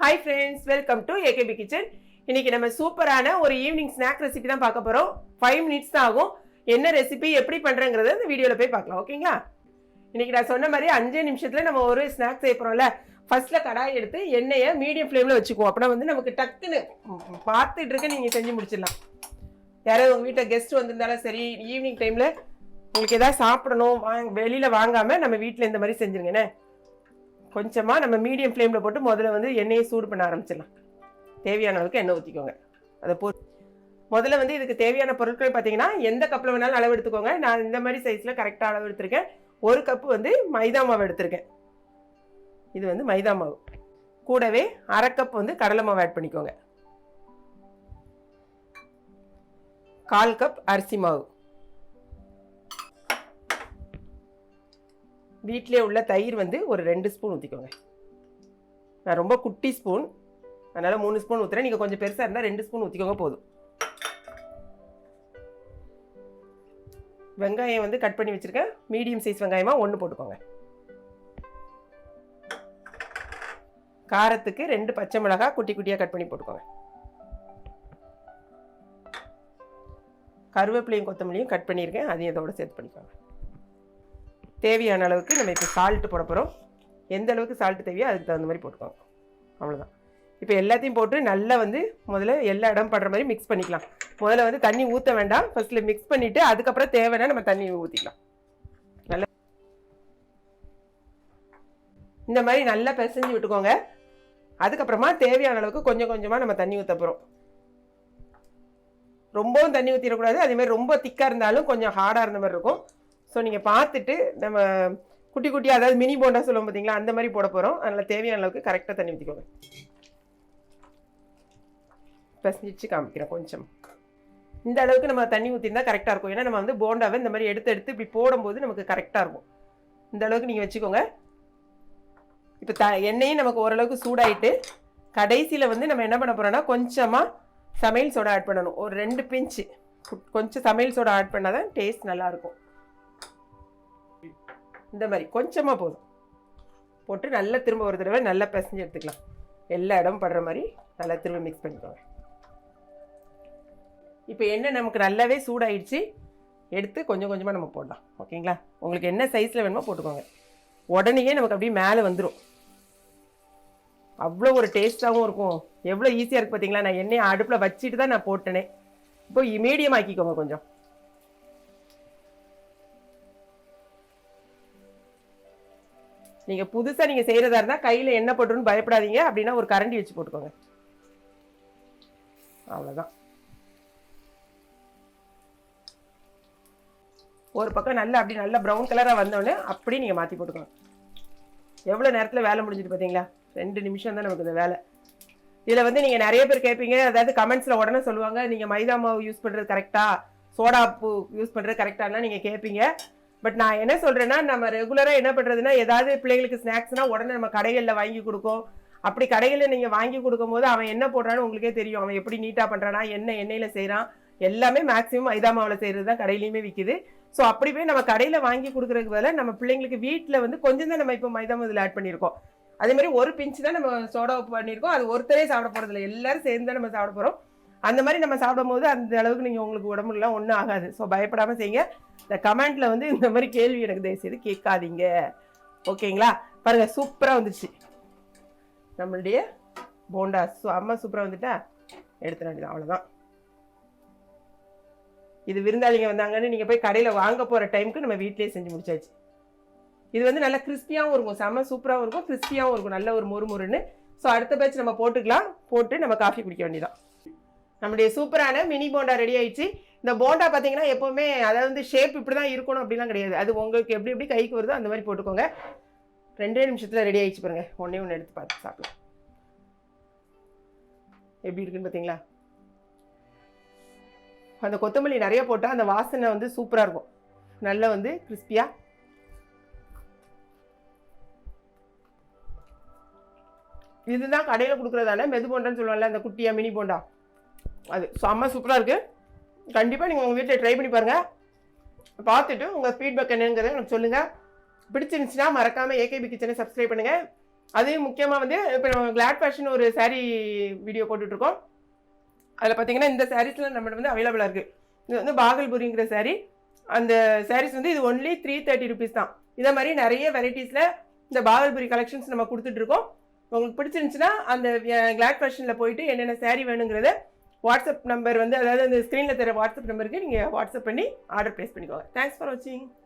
Hi friends welcome to AKP kitchen இன்னைக்கு நம்ம சூப்பரான ஒரு ஈவினிங் ஸ்நாக் ரெசிபி தான் பார்க்க போகிறோம் ஃபைவ் மினிட்ஸ் தான் ஆகும். என்ன ரெசிபி எப்படி பண்ணுறங்கிறத இந்த வீடியோவில் போய் பார்க்கலாம் ஓகேங்களா? இன்னைக்கு நான் சொன்ன மாதிரி அஞ்சே நிமிஷத்தில் நம்ம ஒரு ஸ்நாக் செய்ய போகிறோம்ல ஃபஸ்ட்டில் கடாய் எடுத்து எண்ணெயை மீடியம் ஃப்ளேமில் வச்சுக்குவோம். அப்படின்னா வந்து நமக்கு டக்குன்னு பார்த்துட்டு இருக்க நீங்கள் செஞ்சு முடிச்சிடலாம். யாராவது உங்கள் வீட்டில் கெஸ்ட் வந்திருந்தாலும் சரி ஈவினிங் டைமில் உங்களுக்கு எதாவது சாப்பிடணும் வாங்க வெளியில் வாங்காமல் நம்ம வீட்டில் இந்த மாதிரி செஞ்சுருங்கண்ணே கொஞ்சமாக நம்ம மீடியம் ஃப்ளேமில் போட்டு முதல்ல வந்து எண்ணெயை சூடு பண்ண ஆரம்பிச்சிடலாம். தேவையான அளவுக்கு எண்ணெய் ஊற்றிக்கோங்க அதை போ முதல்ல வந்து இதுக்கு தேவையான பொருட்கள் பார்த்தீங்கன்னா எந்த கப்பில் வேணாலும் அளவு எடுத்துக்கோங்க. நான் இந்த மாதிரி சைஸில் கரெக்டாக அளவு எடுத்திருக்கேன். ஒரு கப்பு வந்து மைதா மாவு எடுத்திருக்கேன். இது வந்து மைதா மாவு. கூடவே அரை கப் வந்து கடலை மாவு ஆட் பண்ணிக்கோங்க. கால் கப் அரிசி மாவு. வீட்டிலே உள்ள தயிர் வந்து ஒரு ரெண்டு ஸ்பூன் ஊற்றிக்கோங்க நான் ரொம்ப குட்டி ஸ்பூன். அதனால் மூணு ஸ்பூன் ஊற்றுறேன் நீங்கள் கொஞ்சம் பெருசாக இருந்தால் ரெண்டு ஸ்பூன் ஊற்றிக்கோங்க போதும். வெங்காயம் வந்து கட் பண்ணி வச்சுருக்கேன். மீடியம் சைஸ் வெங்காயமாக ஒன்று போட்டுக்கோங்க. காரத்துக்கு ரெண்டு பச்சை மிளகாய் குட்டி குட்டியாக கட் பண்ணி போட்டுக்கோங்க. கருவேப்பிலையும் கொத்தமல்லியும் கட் பண்ணியிருக்கேன். அதையும் இதோட சேர்த்து பண்ணிக்கோங்க. தேவையான அளவுக்கு நம்ம இப்போ சால்ட்டு போட போகிறோம் எந்த அளவுக்கு சால்ட்டு தேவையோ அதுக்கு தகுந்த மாதிரி போட்டுக்கோங்க. அவ்வளோதான் இப்போ எல்லாத்தையும் போட்டு நல்லா வந்து முதல்ல எல்லா இடம் படுற மாதிரி மிக்ஸ் பண்ணிக்கலாம். முதல்ல வந்து தண்ணி ஊற்ற வேண்டாம். ஃபஸ்ட்டில் மிக்ஸ் பண்ணிவிட்டு அதுக்கப்புறம் தேவைன்னா நம்ம தண்ணி ஊற்றிக்கலாம் நல்லா இந்த மாதிரி நல்லா பிசைஞ்சு விட்டுக்கோங்க. அதுக்கப்புறமா தேவையான அளவுக்கு கொஞ்சம் கொஞ்சமாக நம்ம தண்ணி ஊற்ற போகிறோம் ரொம்பவும் தண்ணி ஊற்றிடக்கூடாது அதேமாதிரி ரொம்ப திக்காக இருந்தாலும் கொஞ்சம் ஹார்டாக இருந்த மாதிரி இருக்கும். ஸோ நீங்கள் பார்த்துட்டு நம்ம குட்டி குட்டியாக அதாவது மினி போண்டா சொல்லுவோம் பார்த்தீங்களா அந்த மாதிரி போட போகிறோம் அதனால் தேவையான அளவுக்கு கரெக்டாக தண்ணி ஊற்றிக்கோங்க பசஞ்சிச்சு காமிக்கிறேன் கொஞ்சம். இந்த அளவுக்கு நம்ம தண்ணி ஊற்றிருந்தா கரெக்டாக இருக்கும். ஏன்னா நம்ம வந்து போண்டாவை இந்த மாதிரி எடுத்து எடுத்து இப்படி போடும்போது நமக்கு கரெக்டாக இருக்கும். இந்த அளவுக்கு நீங்கள் வச்சுக்கோங்க. இப்போ த எண்ணெயும் நமக்கு ஓரளவுக்கு சூடாயிட்டு கடைசியில் வந்து நம்ம என்ன பண்ண போகிறோம்னா கொஞ்சமாக சமையல் சோடா ஆட் பண்ணணும். ஒரு ரெண்டு பிஞ்சு. கொஞ்சம் சமையல் சோடா ஆட் பண்ணால் தான் டேஸ்ட் நல்லாயிருக்கும் இந்த மாதிரி கொஞ்சமாக போதும். போட்டு நல்லா திரும்ப ஒரு தடவை நல்லா பிசைஞ்சு எடுத்துக்கலாம். எல்லா இடமும் படுற மாதிரி நல்லா திரும்ப மிக்ஸ் பண்ணிக்கோங்க. இப்போ எண்ணெய் நமக்கு நல்லாவே சூடாயிடுச்சு. எடுத்து கொஞ்சம் கொஞ்சமாக நம்ம போடலாம். ஓகேங்களா? உங்களுக்கு என்ன சைஸில் வேணுமோ போட்டுக்கோங்க. உடனேயே நமக்கு அப்படியே மேலே வந்துடும் அவ்வளோ ஒரு டேஸ்ட்டாகவும் இருக்கும். எவ்வளோ ஈஸியாக இருக்குது பார்த்தீங்களா நான் எண்ணெயை அடுப்பில் வச்சுட்டு தான் நான் போட்டேனே. இப்போ மீடியம் ஆக்கிக்கோங்க கொஞ்சம். நீங்கள் புதுசாக நீங்கள் செய்கிறதா இருந்தால் கையில் என்ன போட்டுருன்னு பயப்படாதீங்க. அப்படின்னா ஒரு கரண்டி வச்சு போட்டுக்கோங்க. அவ்வளோதான் ஒரு பக்கம் நல்லா அப்படி நல்லா ப்ரௌன் கலராக வந்தோடனே அப்படியே நீங்கள் மாற்றி போட்டுக்கோங்க. எவ்வளோ நேரத்தில் வேலை முடிஞ்சிட்டு பார்த்தீங்களா ரெண்டு நிமிஷம் தான் நமக்கு இந்த வேலை. இதில் வந்து நீங்கள் நிறைய பேர் கேட்பீங்க. அதாவது கமெண்ட்ஸில் உடனே சொல்லுவாங்க நீங்கள் மைதா மாவு யூஸ் பண்ணுறது கரெக்டாக சோடா பூ யூஸ் பண்ணுறது கரெக்டானா நீங்கள் கேட்பீங்க. பட் நான் என்ன சொல்கிறேன்னா நம்ம ரெகுலராக என்ன பண்ணுறதுன்னா ஏதாவது பிள்ளைங்களுக்கு ஸ்நாக்ஸ்னால் உடனே நம்ம கடைகளில் வாங்கி கொடுக்கும் அப்படி கடைகளில் நீங்கள் வாங்கி கொடுக்கும்போது அவன் என்ன போடுறான்னு உங்களுக்கே தெரியும். அவன் எப்படி நீட்டாக பண்ணுறானா என்ன எண்ணெயில் செய்கிறான் எல்லாமே மேக்ஸிமம் மைதா மாவில் செய்கிறது தான் கடையிலையுமே விற்கிது ஸோ அப்படி போய் நம்ம கடையில் வாங்கி கொடுக்குறதுக்கு பதிலாக நம்ம பிள்ளைங்களுக்கு வீட்டில் வந்து கொஞ்சம் தான் நம்ம இப்போ மைதா மாவு இதில் ஆட் பண்ணியிருக்கோம். அதே மாதிரி ஒரு பிஞ்சு தான் நம்ம சோடா உப்பு பண்ணியிருக்கோம். அது ஒருத்தரே சாப்பிட போகிறதில்ல எல்லாரும் சேர்ந்து தான் நம்ம சாப்பிட போகிறோம் அந்த மாதிரி நம்ம சாப்பிடும்போது அந்த அளவுக்கு நீங்கள் உங்களுக்கு உடம்புலாம் ஒன்றும் ஆகாது. ஸோ பயப்படாமல் செய்யுங்க. இந்த கமெண்ட்டில் வந்து இந்த மாதிரி கேள்வி எனக்கு தயவுசெய்து கேட்காதீங்க. ஓகேங்களா? பாருங்கள் சூப்பராக வந்துச்சு. நம்மளுடைய போண்டா ஸோ அம்மா சூப்பராக வந்துட்டா? எடுத்துட வேண்டியது அவ்வளோதான் இது விருந்தாளிங்க வந்தாங்கன்னு நீங்கள் போய் கடையில் வாங்க போகிற டைமுக்கு நம்ம வீட்டிலேயே செஞ்சு முடிச்சாச்சு. இது வந்து நல்லா கிறிஸ்பியாகவும் இருக்கும். செம்ம சூப்பராகவும் இருக்கும். கிறிஸ்பியாகவும் இருக்கும். நல்ல ஒரு மொறு மொறுன்னு ஸோ அடுத்த பேட்ச் நம்ம போட்டுக்கலாம். போட்டு நம்ம காஃபி குடிக்க வேண்டியதான் நம்முடைய சூப்பரான மினி போண்டா ரெடி ஆயிடுச்சு. இந்த போண்டா பார்த்தீங்கன்னா எப்போவுமே அதாவது வந்து ஷேப் இப்படி தான் இருக்கணும் அப்படிலாம் கிடையாது. அது உங்களுக்கு எப்படி எப்படி கைக்கு வருதோ அந்த மாதிரி போட்டுக்கோங்க. ரெண்டே நிமிஷத்தில் ரெடி ஆயிடுச்சு பாருங்கள் ஒன்றே ஒன்று எடுத்து பார்த்து சாப்பிடலாம். எப்படி இருக்குன்னு பார்த்தீங்களா அந்த கொத்தமல்லி நிறைய போட்டால் அந்த வாசனை வந்து சூப்பராக இருக்கும். நல்லா வந்து கிறிஸ்பியாக இதுதான் கடையில் கொடுக்குறதால மெது போண்டான்னு சொல்லுவாங்கல்ல அந்த குட்டியா மினி போண்டா. அது செம்ம சூப்பராக இருக்குது கண்டிப்பாக நீங்கள் உங்கள் வீட்டில் ட்ரை பண்ணி பாருங்கள் பார்த்துட்டு உங்கள் ஃபீட்பேக் என்னங்கிறத எனக்கு சொல்லுங்கள் பிடிச்சிருந்துச்சுன்னா மறக்காமல் ஏகேபி கிச்சனை சப்ஸ்கிரைப் பண்ணுங்கள் அதையும் முக்கியமாக வந்து இப்போ நம்ம கிளாட் ஃபேஷன் ஒரு சாரீ வீடியோ போட்டுட்ருக்கோம். அதில் பார்த்தீங்கன்னா இந்த சாரீஸில் நம்மகிட்ட வந்து அவைலபிளாக இருக்குது இது வந்து பாகல்புரிங்கிற சாரீ அந்த சாரீஸ் வந்து இது ஒன்லி த்ரீ தேர்ட்டி ருபீஸ் தான். இதே மாதிரி நிறைய வெரைட்டிஸில் இந்த பாகல்புரி கலெக்ஷன்ஸ் நம்ம கொடுத்துட்ருக்கோம். உங்களுக்கு பிடிச்சிருந்துச்சுன்னா அந்த கிளாட் ஃபேஷனில் போயிட்டு என்னென்ன சாரீ வேணுங்கிறத வாட்ஸ்அப் நம்பர் வந்து அதாவது அந்த ஸ்க்ரீனில் தர வாட்ஸ்அப் நம்பருக்கு நீங்கள் வாட்ஸ்அப் பண்ணி ஆர்டர் ப்ளேஸ் பண்ணிக்கோங்க. தேங்க்ஸ் ஃபார் வாட்சிங்